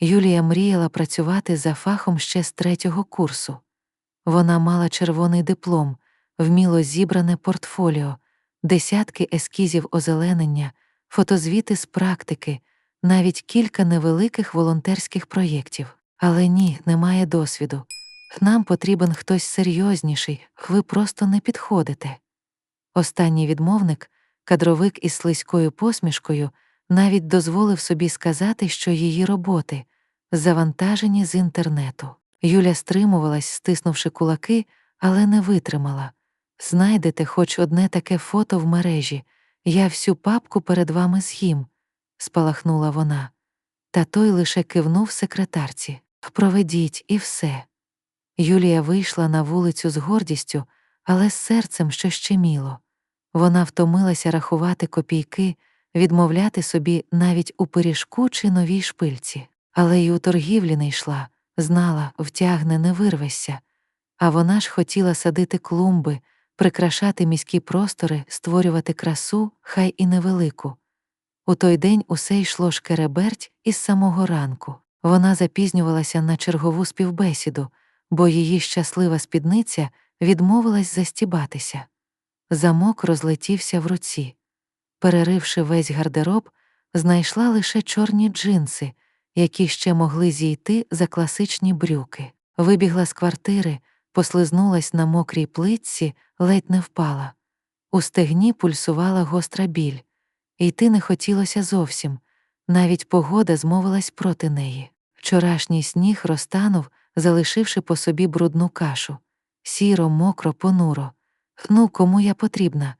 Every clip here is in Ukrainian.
Юлія мріяла працювати за фахом ще з третього курсу. Вона мала червоний диплом, вміло зібране портфоліо, десятки ескізів озеленення, фотозвіти з практики, навіть кілька невеликих волонтерських проєктів. Але ні, немає досвіду. Нам потрібен хтось серйозніший, ви просто не підходите. Останній відмовник, кадровик із слизькою посмішкою, навіть дозволив собі сказати, що її роботи завантажені з інтернету. Юля стримувалась, стиснувши кулаки, але не витримала. Знайдете хоч одне таке фото в мережі, я всю папку перед вами з'їм, спалахнула вона. Та той лише кивнув секретарці. Проведіть і все. Юлія вийшла на вулицю з гордістю, але з серцем, що щеміло. Вона втомилася рахувати копійки, відмовляти собі навіть у пиріжку чи новій шпильці, але й у торгівлі не йшла, знала, втягне, не вирвешся. А вона ж хотіла садити клумби, прикрашати міські простори, створювати красу, хай і невелику. У той день усе йшло шкереберть із самого ранку. Вона запізнювалася на чергову співбесіду, бо її щаслива спідниця відмовилась застібатися. Замок розлетівся в руці. Переривши весь гардероб, знайшла лише чорні джинси, які ще могли зійти за класичні брюки. Вибігла з квартири, послизнулась на мокрій плитці, ледь не впала. У стегні пульсувала гостра біль. Йти не хотілося зовсім, навіть погода змовилась проти неї. Вчорашній сніг розтанув, залишивши по собі брудну кашу. Сіро, мокро, понуро. Ну, кому я потрібна?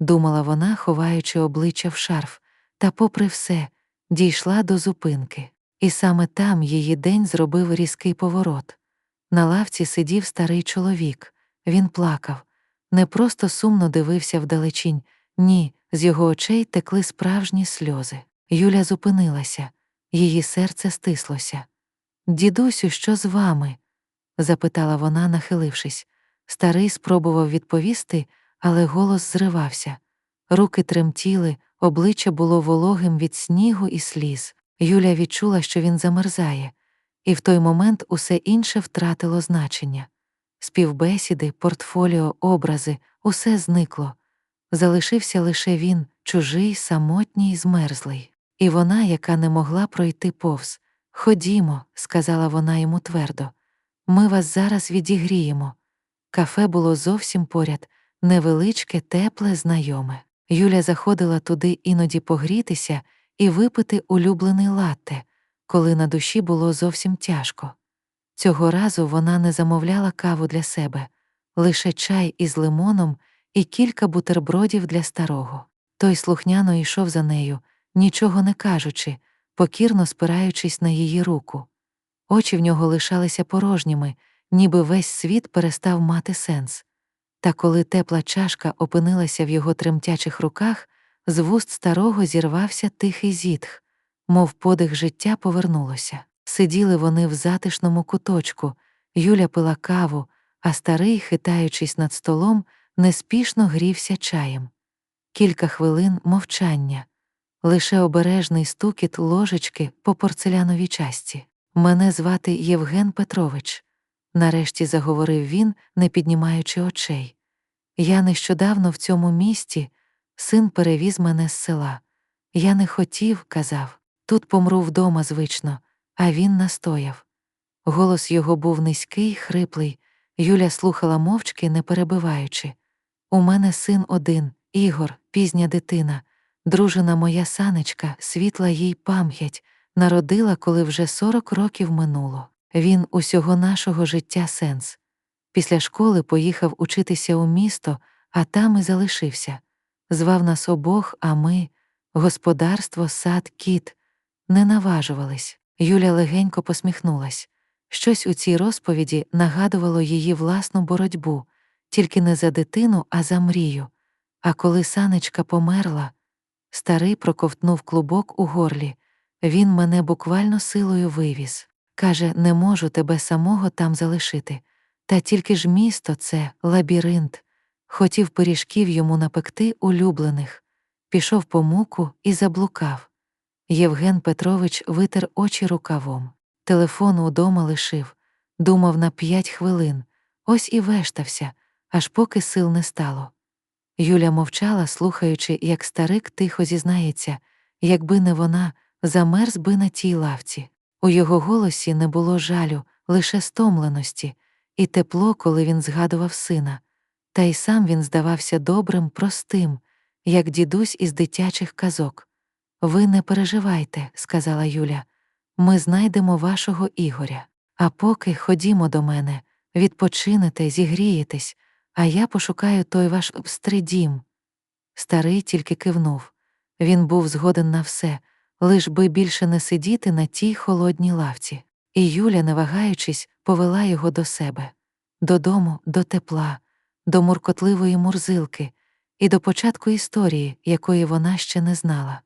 Думала вона, ховаючи обличчя в шарф, та, попри все, дійшла до зупинки. І саме там її день зробив різкий поворот. На лавці сидів старий чоловік. Він плакав, не просто сумно дивився вдалечінь, ні, з його очей текли справжні сльози. Юля зупинилася, її серце стислося. Дідусю, що з вами? запитала вона, нахилившись. Старий спробував відповісти, але голос зривався. Руки тремтіли, обличчя було вологим від снігу і сліз. Юля відчула, що він замерзає, і в той момент усе інше втратило значення. Співбесіди, портфоліо, образи, усе зникло. Залишився лише він, чужий, самотній, змерзлий. І вона, яка не могла пройти повз. Ходімо, сказала вона йому твердо, ми вас зараз відігріємо. Кафе було зовсім поряд, невеличке, тепле, знайоме. Юля заходила туди іноді погрітися і випити улюблений латте, коли на душі було зовсім тяжко. Цього разу вона не замовляла каву для себе, лише чай із лимоном і кілька бутербродів для старого. Той слухняно йшов за нею, нічого не кажучи, покірно спираючись на її руку. Очі в нього лишалися порожніми, ніби весь світ перестав мати сенс. Та коли тепла чашка опинилася в його тремтячих руках, з вуст старого зірвався тихий зітх, мов подих життя повернулося. Сиділи вони в затишному куточку, Юля пила каву, а старий, хитаючись над столом, неспішно грівся чаєм. Кілька хвилин мовчання, лише обережний стукіт ложечки по порцеляновій часті. Мене звати Євген Петрович, нарешті заговорив він, не піднімаючи очей. Я нещодавно в цьому місті, син перевіз мене з села. Я не хотів, казав, тут помру вдома звично, а він настояв. Голос його був низький, хриплий. Юля слухала мовчки, не перебиваючи. У мене син один, Ігор, пізня дитина, дружина моя санечка, світла їй пам'ять, народила, коли вже сорок років минуло. Він усього нашого життя сенс. Після школи поїхав учитися у місто, а там і залишився. Звав нас обох, а ми, господарство, сад, кіт, не наважувались. Юля легенько посміхнулась. Щось у цій розповіді нагадувало її власну боротьбу, тільки не за дитину, а за мрію. А коли санечка померла, старий проковтнув клубок у горлі. Він мене буквально силою вивіз. Каже, не можу тебе самого там залишити. Та тільки ж місто це лабіринт. Хотів пиріжків йому напекти улюблених, пішов по муку і заблукав. Євген Петрович витер очі рукавом. Телефон удома лишив, думав на п'ять хвилин, ось і вештався, аж поки сил не стало. Юля мовчала, слухаючи, як старик тихо зізнається, якби не вона, замерз би на тій лавці. У його голосі не було жалю, лише стомленості, і тепло, коли він згадував сина. Та й сам він здавався добрим, простим, як дідусь із дитячих казок. Ви не переживайте, сказала Юля. Ми знайдемо вашого Ігоря. А поки ходімо до мене, відпочинете, зігрієтесь, а я пошукаю той ваш стридім. Старий тільки кивнув. Він був згоден на все, лиш би більше не сидіти на тій холодній лавці. І Юля, не вагаючись, повела його до себе, додому, до тепла, до муркотливої мурзилки і до початку історії, якої вона ще не знала.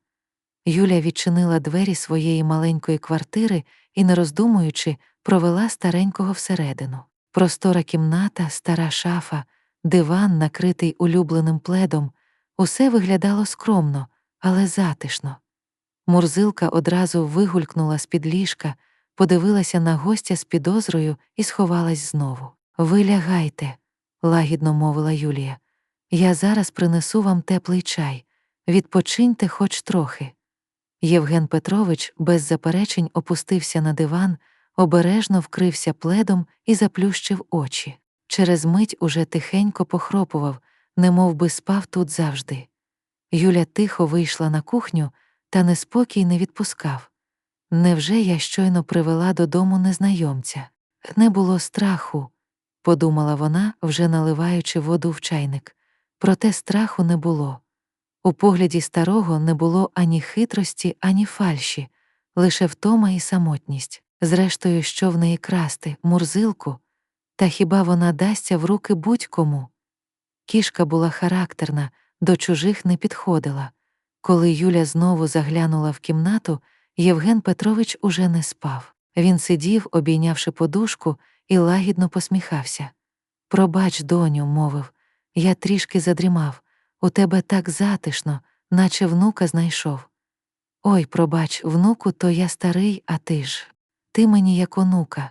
Юля відчинила двері своєї маленької квартири і, не роздумуючи, провела старенького всередину. Простора кімната, стара шафа, диван, накритий улюбленим пледом, усе виглядало скромно, але затишно. Мурзилка одразу вигулькнула з-під ліжка, подивилася на гостя з підозрою і сховалась знову. Ви лягайте, лагідно мовила Юлія. Я зараз принесу вам теплий чай. Відпочиньте хоч трохи. Євген Петрович без заперечень опустився на диван, обережно вкрився пледом і заплющив очі. Через мить уже тихенько похропував, немов би спав тут завжди. Юля тихо вийшла на кухню, та неспокій не відпускав. Невже я щойно привела додому незнайомця? Не було страху, подумала вона, вже наливаючи воду в чайник. Проте страху не було. У погляді старого не було ані хитрості, ані фальші, лише втома і самотність. Зрештою, що в неї красти, мурзилку, та хіба вона дасться в руки будь-кому? Кішка була характерна, до чужих не підходила. Коли Юля знову заглянула в кімнату, Євген Петрович уже не спав. Він сидів, обійнявши подушку, і лагідно посміхався. Пробач, доню, мовив, я трішки задрімав. У тебе так затишно, наче внука знайшов. Ой, пробач, внуку, то я старий, а ти ж. Ти мені як онука.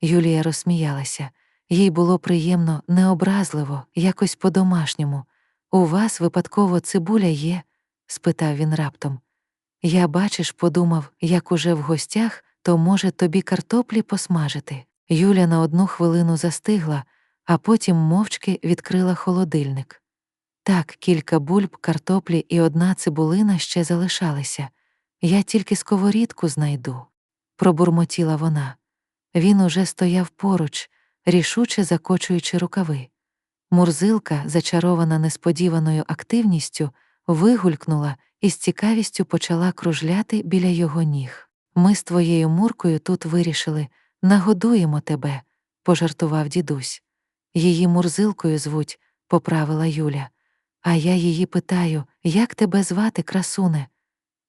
Юлія розсміялася. Їй було приємно, необразливо, якось по-домашньому. У вас випадково цибуля є? спитав він раптом. Я, бачиш, подумав, як уже в гостях, то, може, тобі картоплі посмажити. Юля на одну хвилину застигла, а потім мовчки відкрила холодильник. Так, кілька бульб, картоплі і одна цибулина ще залишалися. Я тільки сковорідку знайду, пробурмотіла вона. Він уже стояв поруч, рішуче закочуючи рукави. Мурзилка, зачарована несподіваною активністю, вигулькнула і з цікавістю почала кружляти біля його ніг. Ми з твоєю муркою тут вирішили нагодуємо тебе, пожартував дідусь. Її мурзилкою звуть, поправила Юля. А я її питаю, як тебе звати, красуне?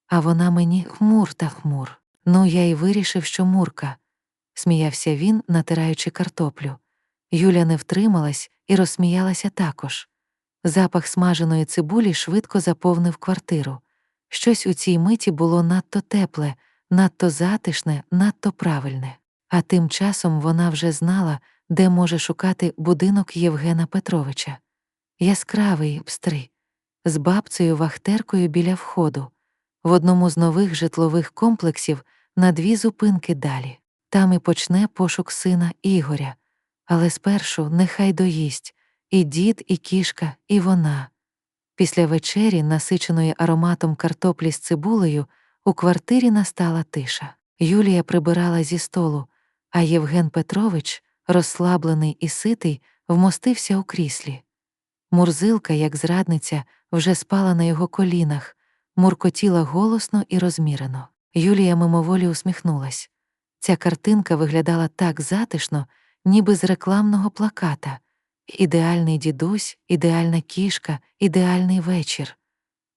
А вона мені хмур та хмур. Ну, я й вирішив, що мурка, сміявся він, натираючи картоплю. Юля не втрималась і розсміялася також. Запах смаженої цибулі швидко заповнив квартиру. Щось у цій миті було надто тепле, надто затишне, надто правильне. А тим часом вона вже знала, де може шукати будинок Євгена Петровича яскравий пстри, з бабцею вахтеркою біля входу, в одному з нових житлових комплексів на дві зупинки далі. Там і почне пошук сина Ігоря, але спершу нехай доїсть і дід, і кішка, і вона. Після вечері, насиченої ароматом картоплі з цибулею, у квартирі настала тиша. Юлія прибирала зі столу, а Євген Петрович, розслаблений і ситий, вмостився у кріслі. Мурзилка, як зрадниця, вже спала на його колінах, муркотіла голосно і розмірено. Юлія мимоволі усміхнулась. Ця картинка виглядала так затишно, ніби з рекламного плаката ідеальний дідусь, ідеальна кішка, ідеальний вечір.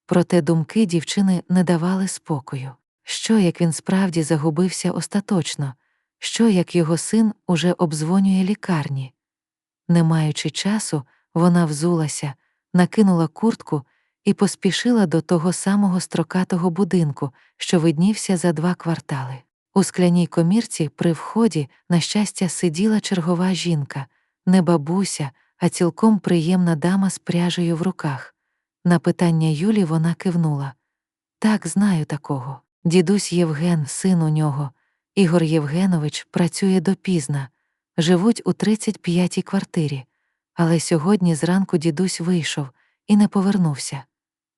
Проте думки дівчини не давали спокою. Що, як він справді загубився остаточно, що, як його син уже обдзвонює лікарні? Не маючи часу, вона взулася, накинула куртку і поспішила до того самого строкатого будинку, що виднівся за два квартали. У скляній комірці при вході, на щастя, сиділа чергова жінка, не бабуся, а цілком приємна дама з пряжею в руках. На питання Юлі вона кивнула. Так, знаю такого. Дідусь Євген, син у нього. Ігор Євгенович працює допізна, живуть у 35-й квартирі. Але сьогодні зранку дідусь вийшов і не повернувся.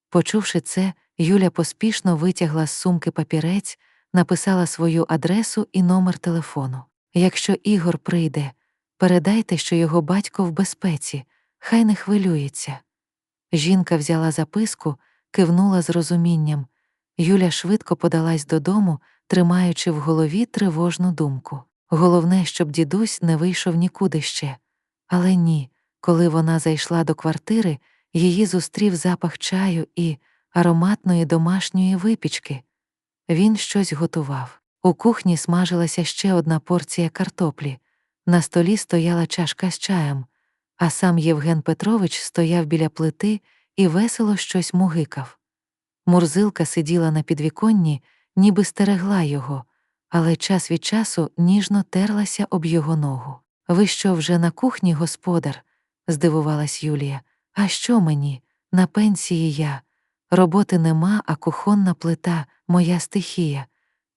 Почувши це, Юля поспішно витягла з сумки папірець, написала свою адресу і номер телефону. Якщо Ігор прийде, передайте, що його батько в безпеці, хай не хвилюється. Жінка взяла записку, кивнула з розумінням. Юля швидко подалась додому, тримаючи в голові тривожну думку. Головне, щоб дідусь не вийшов нікуди ще. Але ні, коли вона зайшла до квартири, її зустрів запах чаю і ароматної домашньої випічки. Він щось готував. У кухні смажилася ще одна порція картоплі, на столі стояла чашка з чаєм, а сам Євген Петрович стояв біля плити і весело щось мугикав. Мурзилка сиділа на підвіконні, ніби стерегла його, але час від часу ніжно терлася об його ногу. Ви що вже на кухні, господар? здивувалась Юлія. А що мені? На пенсії я. Роботи нема, а кухонна плита моя стихія.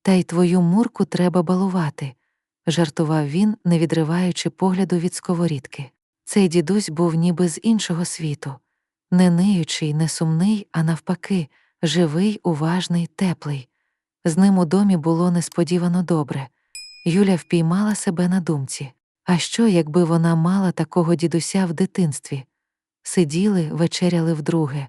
Та й твою мурку треба балувати, жартував він, не відриваючи погляду від сковорідки. Цей дідусь був ніби з іншого світу, не ниючий, не сумний, а навпаки, живий, уважний, теплий. З ним у домі було несподівано добре. Юля впіймала себе на думці. А що, якби вона мала такого дідуся в дитинстві? Сиділи, вечеряли вдруге,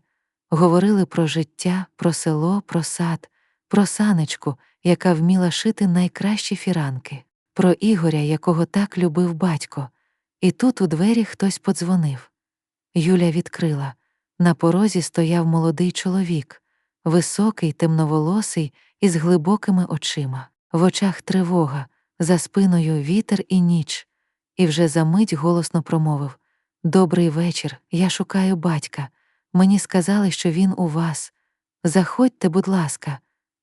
говорили про життя, про село, про сад, про санечку, яка вміла шити найкращі фіранки, про Ігоря, якого так любив батько. І тут у двері хтось подзвонив. Юля відкрила. На порозі стояв молодий чоловік, високий, темноволосий, із глибокими очима, в очах тривога, за спиною вітер і ніч, і вже за мить голосно промовив Добрий вечір, я шукаю батька. Мені сказали, що він у вас. Заходьте, будь ласка,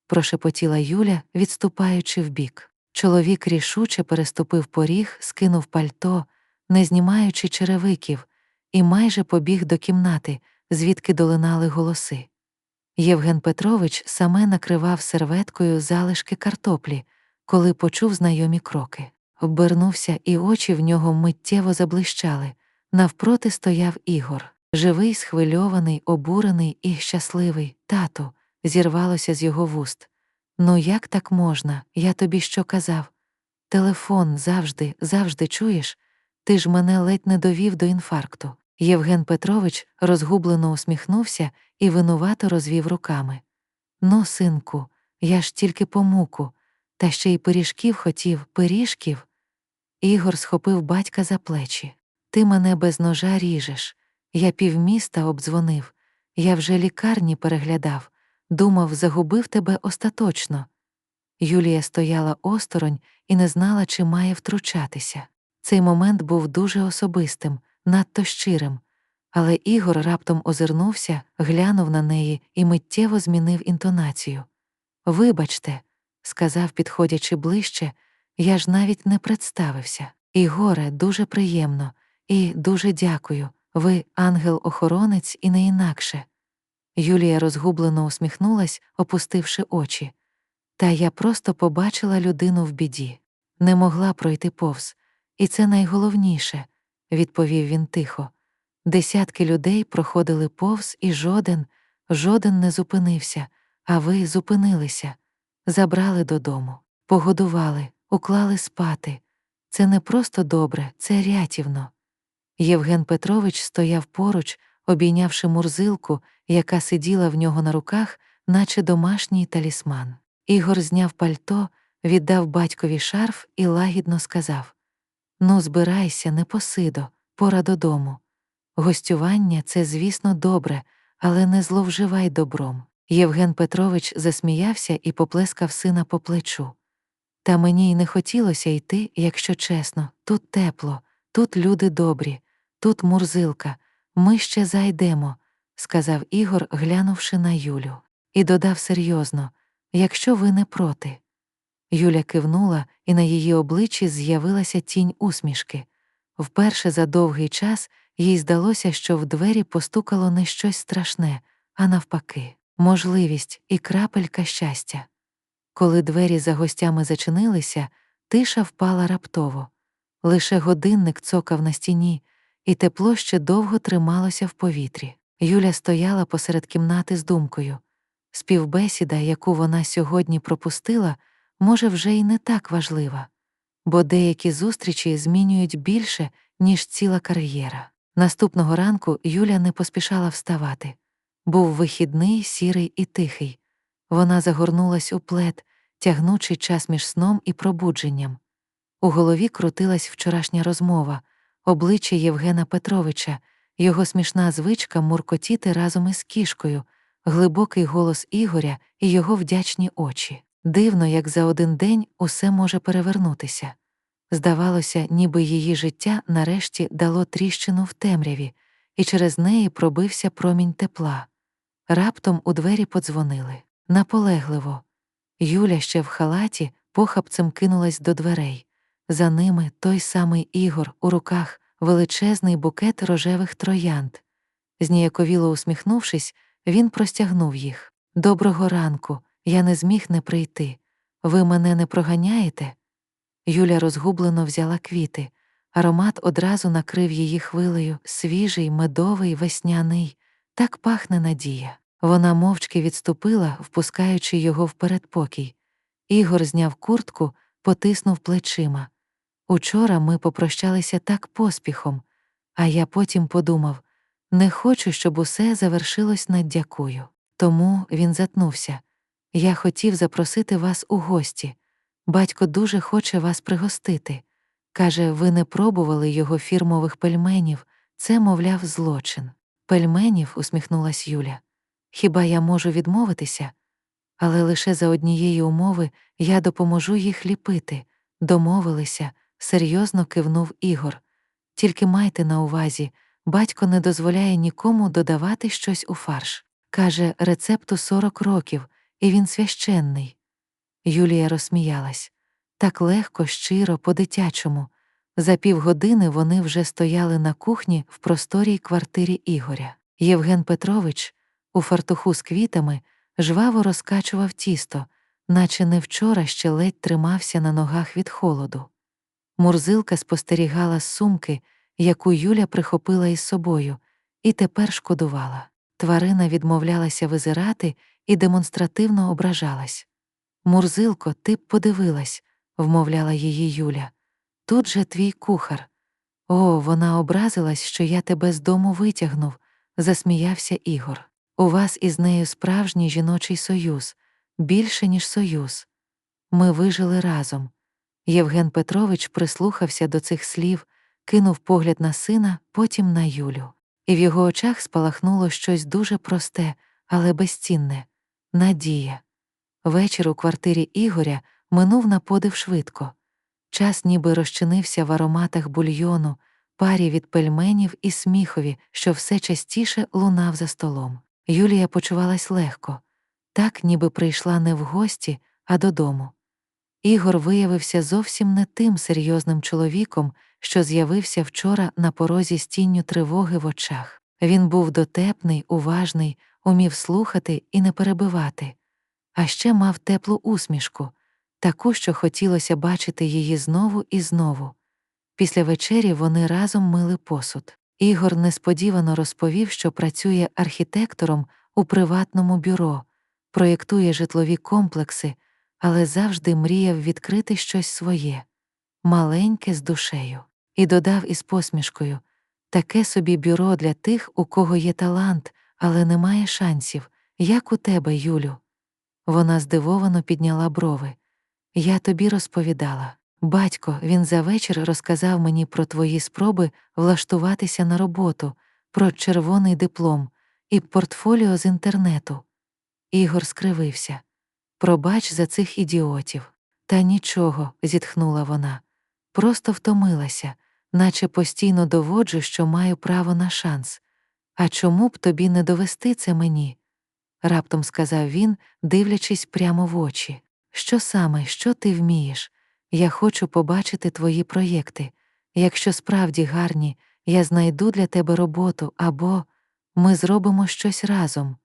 прошепотіла Юля, відступаючи вбік. Чоловік рішуче переступив поріг, скинув пальто, не знімаючи черевиків, і майже побіг до кімнати, звідки долинали голоси. Євген Петрович саме накривав серветкою залишки картоплі, коли почув знайомі кроки. Обернувся, і очі в нього миттєво заблищали. Навпроти стояв Ігор, живий, схвильований, обурений і щасливий. Тату, зірвалося з його вуст. Ну, як так можна? Я тобі що казав? Телефон завжди, завжди чуєш? Ти ж мене ледь не довів до інфаркту. Євген Петрович розгублено усміхнувся і винувато розвів руками. Ну, синку, я ж тільки по муку, та ще й пиріжків хотів, пиріжків. Ігор схопив батька за плечі. Ти мене без ножа ріжеш. Я півміста обдзвонив. Я вже лікарні переглядав, думав, загубив тебе остаточно. Юлія стояла осторонь і не знала, чи має втручатися. Цей момент був дуже особистим, надто щирим, але Ігор раптом озирнувся, глянув на неї і миттєво змінив інтонацію. Вибачте, сказав, підходячи ближче, я ж навіть не представився. Ігоре, дуже приємно і дуже дякую. Ви ангел-охоронець і не інакше. Юлія розгублено усміхнулась, опустивши очі. Та я просто побачила людину в біді, не могла пройти повз, і це найголовніше, відповів він тихо. Десятки людей проходили повз, і жоден, жоден не зупинився, а ви зупинилися, забрали додому, погодували, уклали спати. Це не просто добре, це рятівно. Євген Петрович стояв поруч, обійнявши мурзилку, яка сиділа в нього на руках, наче домашній талісман. Ігор зняв пальто, віддав батькові шарф і лагідно сказав Ну, збирайся, не посидо, пора додому. Гостювання це, звісно, добре, але не зловживай добром. Євген Петрович засміявся і поплескав сина по плечу. Та мені й не хотілося йти, якщо чесно, тут тепло, тут люди добрі, тут мурзилка, ми ще зайдемо, сказав Ігор, глянувши на Юлю, і додав серйозно якщо ви не проти. Юля кивнула, і на її обличчі з'явилася тінь усмішки. Вперше за довгий час їй здалося, що в двері постукало не щось страшне, а навпаки, можливість і крапелька щастя. Коли двері за гостями зачинилися, тиша впала раптово. Лише годинник цокав на стіні, і тепло ще довго трималося в повітрі. Юля стояла посеред кімнати з думкою. Співбесіда, яку вона сьогодні пропустила, може, вже й не так важлива, бо деякі зустрічі змінюють більше, ніж ціла кар'єра. Наступного ранку Юля не поспішала вставати. Був вихідний, сірий і тихий. Вона загорнулась у плед, тягнучи час між сном і пробудженням. У голові крутилась вчорашня розмова, обличчя Євгена Петровича, його смішна звичка муркотіти разом із кішкою, глибокий голос Ігоря і його вдячні очі. Дивно, як за один день усе може перевернутися. Здавалося, ніби її життя нарешті дало тріщину в темряві, і через неї пробився промінь тепла. Раптом у двері подзвонили. Наполегливо. Юля ще в халаті похапцем кинулась до дверей. За ними той самий Ігор у руках величезний букет рожевих троянд. Зніяковіло усміхнувшись, він простягнув їх. Доброго ранку, я не зміг не прийти. Ви мене не проганяєте? Юля розгублено взяла квіти. Аромат одразу накрив її хвилею, свіжий, медовий, весняний, так пахне надія. Вона мовчки відступила, впускаючи його в передпокій. Ігор зняв куртку, потиснув плечима. Учора ми попрощалися так поспіхом, а я потім подумав не хочу, щоб усе завершилось на дякую. Тому він затнувся. Я хотів запросити вас у гості. Батько дуже хоче вас пригостити. Каже, ви не пробували його фірмових пельменів, це, мовляв, злочин. Пельменів, усміхнулась Юля. Хіба я можу відмовитися? Але лише за однієї умови я допоможу їх ліпити. Домовилися, серйозно кивнув Ігор. Тільки майте на увазі, батько не дозволяє нікому додавати щось у фарш. Каже, рецепту 40 років, і він священний. Юлія розсміялась. Так легко, щиро, по-дитячому. За півгодини вони вже стояли на кухні в просторій квартирі Ігоря. Євген Петрович, у фартуху з квітами, жваво розкачував тісто, наче не вчора ще ледь тримався на ногах від холоду. Мурзилка спостерігала з сумки, яку Юля прихопила із собою, і тепер шкодувала. Тварина відмовлялася визирати і демонстративно ображалась. Мурзилко, ти б подивилась, вмовляла її Юля. Тут же твій кухар. О, вона образилась, що я тебе з дому витягнув, засміявся Ігор. У вас із нею справжній жіночий союз, більше, ніж союз. Ми вижили разом. Євген Петрович прислухався до цих слів, кинув погляд на сина, потім на Юлю. І в його очах спалахнуло щось дуже просте, але безцінне надія. Вечір у квартирі Ігоря минув на подив швидко. Час ніби розчинився в ароматах бульйону, парі від пельменів і сміхові, що все частіше лунав за столом. Юлія почувалась легко, так ніби прийшла не в гості, а додому. Ігор виявився зовсім не тим серйозним чоловіком, що з'явився вчора на порозі з тінню тривоги в очах. Він був дотепний, уважний, умів слухати і не перебивати, а ще мав теплу усмішку, таку, що хотілося бачити її знову і знову. Після вечері вони разом мили посуд. Ігор несподівано розповів, що працює архітектором у приватному бюро, проєктує житлові комплекси, але завжди мріяв відкрити щось своє, маленьке з душею, і додав із посмішкою таке собі бюро для тих, у кого є талант, але немає шансів, як у тебе, Юлю. Вона здивовано підняла брови. Я тобі розповідала. Батько, він за вечір розказав мені про твої спроби влаштуватися на роботу, про червоний диплом і портфоліо з інтернету. Ігор скривився. Пробач за цих ідіотів. Та нічого, зітхнула вона. Просто втомилася, наче постійно доводжу, що маю право на шанс. А чому б тобі не довести це мені? раптом сказав він, дивлячись прямо в очі. Що саме, що ти вмієш? Я хочу побачити твої проєкти. Якщо справді гарні, я знайду для тебе роботу або ми зробимо щось разом.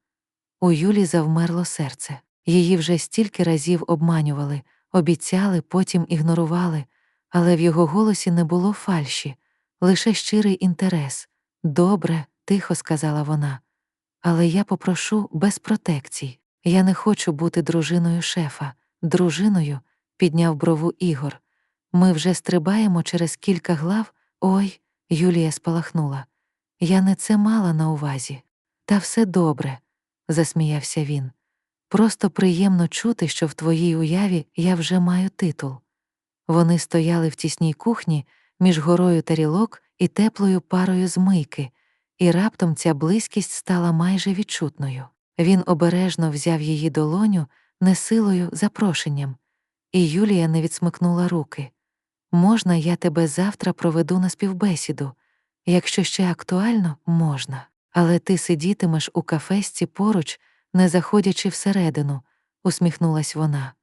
У Юлі завмерло серце. Її вже стільки разів обманювали, обіцяли, потім ігнорували, але в його голосі не було фальші, лише щирий інтерес. Добре, тихо сказала вона. Але я попрошу без протекцій. Я не хочу бути дружиною шефа. Дружиною, підняв брову Ігор. Ми вже стрибаємо через кілька глав. Ой, Юлія спалахнула. Я не це мала на увазі. Та все добре, засміявся він. Просто приємно чути, що в твоїй уяві я вже маю титул. Вони стояли в тісній кухні між горою тарілок і теплою парою з мийки, і раптом ця близькість стала майже відчутною. Він обережно взяв її долоню, не силою, запрошенням, і Юлія не відсмикнула руки. Можна, я тебе завтра проведу на співбесіду. Якщо ще актуально, можна. Але ти сидітимеш у кафесці поруч, не заходячи всередину, усміхнулась вона.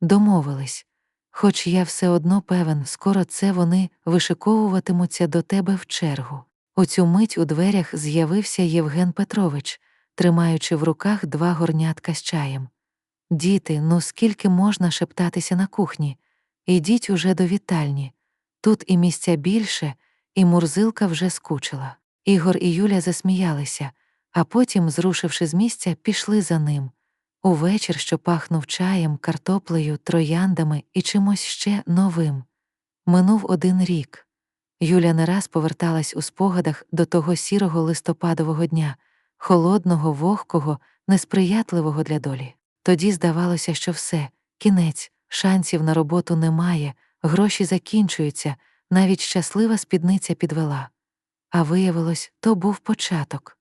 Домовились. Хоч я все одно певен, скоро це вони вишиковуватимуться до тебе в чергу. У цю мить у дверях з'явився Євген Петрович, тримаючи в руках два горнятка з чаєм. Діти, ну скільки можна шептатися на кухні? Ідіть уже до вітальні. Тут і місця більше, і Мурзилка вже скучила. Ігор і Юля засміялися, а потім, зрушивши з місця, пішли за ним. Увечір, що пахнув чаєм, картоплею, трояндами і чимось ще новим. Минув один рік. Юля не раз поверталась у спогадах до того сірого листопадового дня, холодного, вогкого, несприятливого для долі. Тоді здавалося, що все, кінець, шансів на роботу немає, гроші закінчуються, навіть щаслива спідниця підвела. А виявилось, то був початок.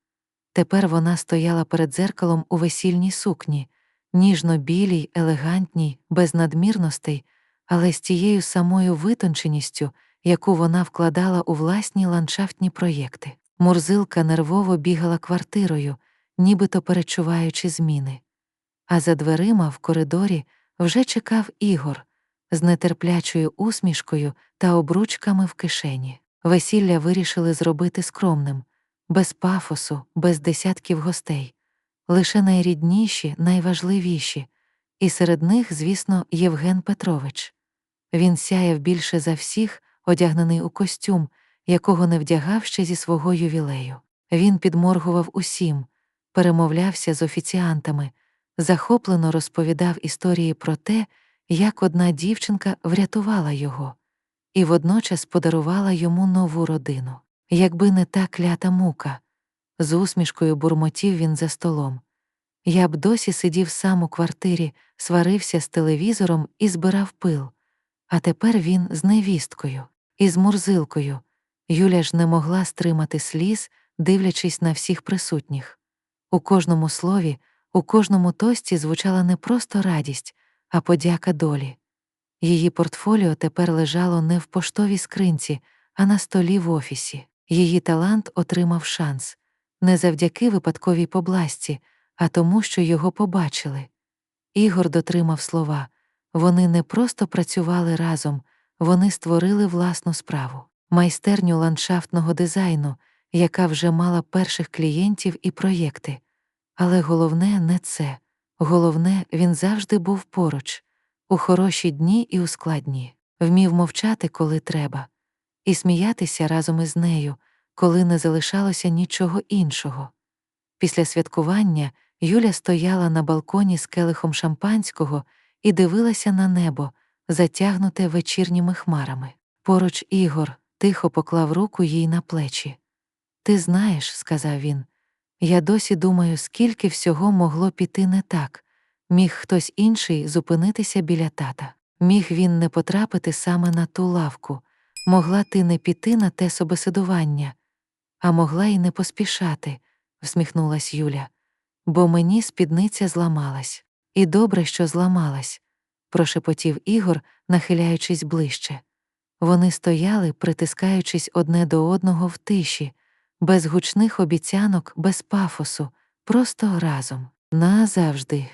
Тепер вона стояла перед дзеркалом у весільній сукні, ніжно-білій, елегантній, без надмірностей, але з тією самою витонченістю, яку вона вкладала у власні ландшафтні проєкти. Мурзилка нервово бігала квартирою, нібито перечуваючи зміни. А за дверима в коридорі вже чекав Ігор з нетерплячою усмішкою та обручками в кишені. Весілля вирішили зробити скромним, без пафосу, без десятків гостей, лише найрідніші, найважливіші, і серед них, звісно, Євген Петрович. Він сяяв більше за всіх, одягнений у костюм, якого не вдягав ще зі свого ювілею. Він підморгував усім, перемовлявся з офіціантами, захоплено розповідав історії про те, як одна дівчинка врятувала його, і водночас подарувала йому нову родину. Якби не та клята мука, з усмішкою бурмотів він за столом. Я б досі сидів сам у квартирі, сварився з телевізором і збирав пил. А тепер він з невісткою і з мурзилкою. Юля ж не могла стримати сліз, дивлячись на всіх присутніх. У кожному слові, у кожному тості звучала не просто радість, а подяка долі. Її портфоліо тепер лежало не в поштовій скринці, а на столі в офісі. Її талант отримав шанс не завдяки випадковій побласті, а тому, що його побачили. Ігор дотримав слова вони не просто працювали разом, вони створили власну справу, майстерню ландшафтного дизайну, яка вже мала перших клієнтів і проєкти. Але головне не це. Головне, він завжди був поруч, у хороші дні і у складні, вмів мовчати, коли треба, і сміятися разом із нею, коли не залишалося нічого іншого. Після святкування Юля стояла на балконі з келихом шампанського і дивилася на небо, затягнуте вечірніми хмарами. Поруч Ігор тихо поклав руку їй на плечі. Ти знаєш, сказав він, я досі думаю, скільки всього могло піти не так. Міг хтось інший зупинитися біля тата. Міг він не потрапити саме на ту лавку, могла ти не піти на те собеседування, а могла й не поспішати, всміхнулась Юля, бо мені спідниця зламалась. І добре, що зламалась, прошепотів Ігор, нахиляючись ближче. Вони стояли, притискаючись одне до одного в тиші, без гучних обіцянок, без пафосу, просто разом, назавжди.